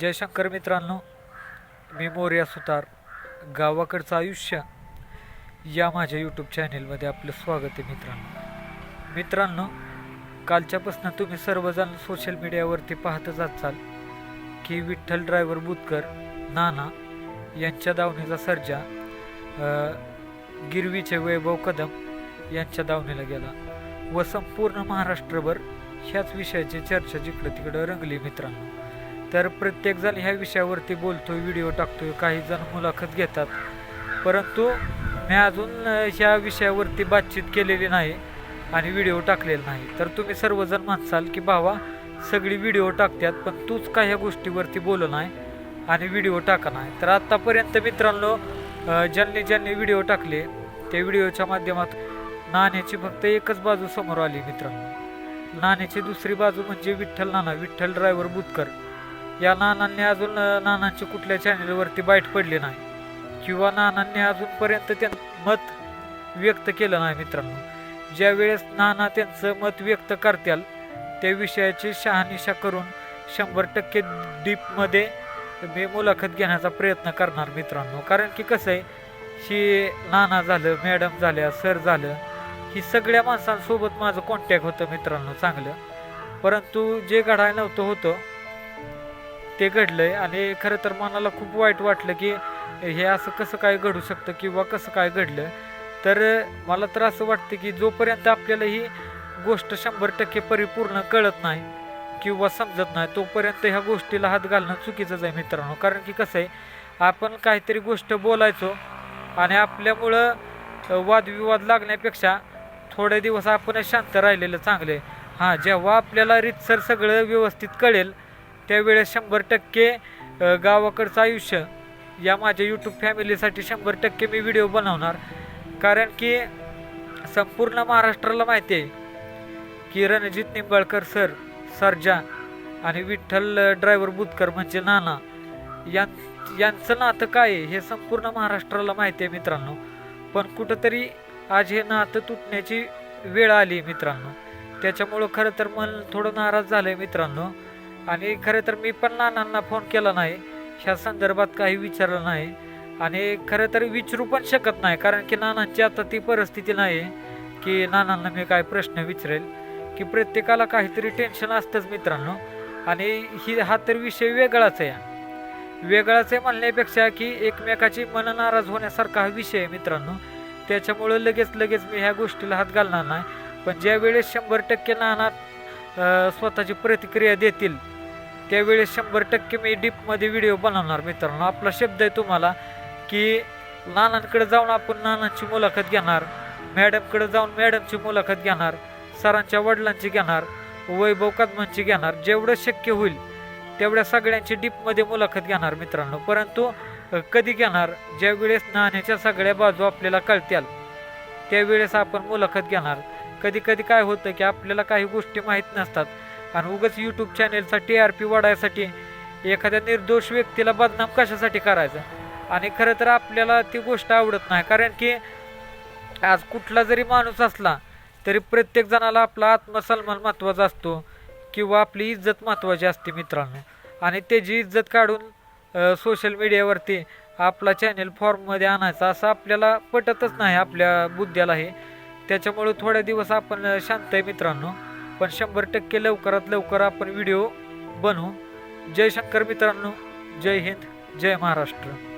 जयशंकर मित्रांनो मी मोर्या सुतार गावाकडचं आयुष्य या माझ्या यूट्यूब चॅनेलमध्ये आपलं स्वागत आहे मित्रांनो. मित्रांनो कालच्यापासून तुम्ही सर्वजण सोशल मीडियावरती पाहतच असाल की विठ्ठल ड्रायव्हर बुतकर नाना यांच्या दावणीचा सर्जा गिरवीचे वैभव कदम यांच्या दावणीला गेला व संपूर्ण महाराष्ट्रभर ह्याच विषयाची चर्चा जिकडं तिकडं रंगली मित्रांनो. तर प्रत्येकजण ह्या विषयावरती बोलतो व्हिडिओ टाकतोय काही जण मुलाखत घेतात. परंतु मी अजून ह्या विषयावरती बातचीत केलेली नाही आणि व्हिडिओ टाकलेला नाही. तर तुम्ही सर्वजण म्हणसाल की भावा सगळी व्हिडिओ टाकतात पण तूच का ह्या गोष्टीवरती बोलू नाही आणि व्हिडिओ टाका नाही तर आत्तापर्यंत मित्रांनो ज्यांनी ज्यांनी व्हिडिओ टाकले त्या व्हिडिओच्या माध्यमात नाण्याची फक्त एकच बाजू समोर आली मित्रांनो. नाण्याची दुसरी बाजू म्हणजे विठ्ठल नाना विठ्ठल ड्रायव्हर बुतकर. या नानांनी अजून नानांची कुठल्या चॅनेलवरती बाईट पडली नाही. किंवा नानांनी अजूनपर्यंत त्या मत व्यक्त केलं नाही मित्रांनो. ज्या वेळेस नाना त्यांचं मत व्यक्त करतील त्या विषयाची शहानिशा करून शंभर टक्के डीपमध्ये मी मुलाखत घेण्याचा प्रयत्न करणार मित्रांनो. कारण की कसं आहे ही नाना झालं मॅडम झाल्या सर झालं ही सगळ्या माणसांसोबत माझं कॉन्टॅक्ट होतं मित्रांनो चांगलं. परंतु जे घडायला नव्हतं होतं ते घडलंय आणि खरं तर मनाला खूप वाईट वाटलं की हे असं कसं काय घडू शकतं किंवा कसं काय घडलं. तर मला तर असं वाटतं की जोपर्यंत आपल्याला ही गोष्ट शंभर टक्के परिपूर्ण कळत नाही किंवा समजत नाही तोपर्यंत ह्या गोष्टीला हात घालणं चुकीचंच आहे मित्रांनो. कारण की कसं आहे आपण काहीतरी गोष्ट बोलायचो आणि आपल्यामुळं वादविवाद लागण्यापेक्षा थोडे दिवस आपण शांत राहिलेलं चांगलं आहे. हां जेव्हा आपल्याला रितसर सगळं व्यवस्थित कळेल त्यावेळेस शंभर टक्के गावाकडचं आयुष्य या माझ्या यूट्यूब फॅमिलीसाठी शंभर टक्के मी व्हिडिओ बनवणार. कारण की संपूर्ण महाराष्ट्राला माहिती आहे की रणजित निंबाळकर सर सरजा आणि विठ्ठल ड्रायव्हर बुतकर म्हणजे नाना यां यांचं नातं काय आहे हे संपूर्ण महाराष्ट्राला माहिती आहे मित्रांनो. पण कुठंतरी आज हे नातं तुटण्याची वेळ आली मित्रांनो. त्याच्यामुळं खरं तर मन थोडं नाराज झालं आहे मित्रांनो. आणि खरं तर मी पण नानांना फोन केला नाही. ह्या संदर्भात काही विचारलं नाही. आणि खरं तर विचारू पण शकत नाही कारण की नानांची आता ती परिस्थिती नाही की नानांना मी काय प्रश्न विचारेल की प्रत्येकाला काहीतरी टेन्शन असतंच मित्रांनो. आणि ही हा तर विषय वेगळाच आहे. वेगळाच आहे म्हणण्यापेक्षा की एकमेकाची मन नाराज होण्यासारखा हा विषय आहे मित्रांनो. त्याच्यामुळं लगेच लगेच मी ह्या गोष्टीला हात घालणार नाही. पण ज्यावेळेस शंभर टक्के नाना स्वतःची प्रतिक्रिया देतील त्यावेळेस शंभर टक्के मी डीपमध्ये व्हिडिओ बनवणार मित्रांनो. आपला शब्द आहे तुम्हाला की नानांकडे जाऊन आपण नानांची मुलाखत घेणार मॅडमकडे जाऊन मॅडमची मुलाखत घेणार सरांच्या वडिलांची घेणार वैभव कदमांची घेणार जेवढं शक्य होईल तेवढ्या सगळ्यांची डीपमध्ये मुलाखत घेणार मित्रांनो. परंतु कधी घेणार? ज्यावेळेस नाण्याच्या सगळ्या बाजू आपल्याला कळत्याल त्यावेळेस आपण मुलाखत घेणार. कधी कधी काय होतं की आपल्याला काही गोष्टी माहीत नसतात. आणि उगाच यूट्यूब चॅनेलचा टी आर पी वाढायसाठी एखाद्या निर्दोष व्यक्तीला बदनाम कशासाठी करायचं? आणि खरं तर आपल्याला ती गोष्ट आवडत नाही कारण की आज कुठला जरी माणूस असला तरी प्रत्येक जणाला आपला आत्मसन्मान महत्त्वाचा असतो किंवा आपली इज्जत महत्त्वाची असते मित्रांनो. आणि त्याची इज्जत काढून सोशल मीडियावरती आपला चॅनेल फॉर्ममध्ये आणायचा असं आपल्याला पटतच नाही आपल्या बुद्ध्याला हे त्याच्यामुळे थोड्या दिवस आपण शांत आहे मित्रांनो. पण शंभर टक्के लवकरात लवकर आपण व्हिडिओ बनवू. जय शंकर मित्रांनो. जय हिंद. जय महाराष्ट्र.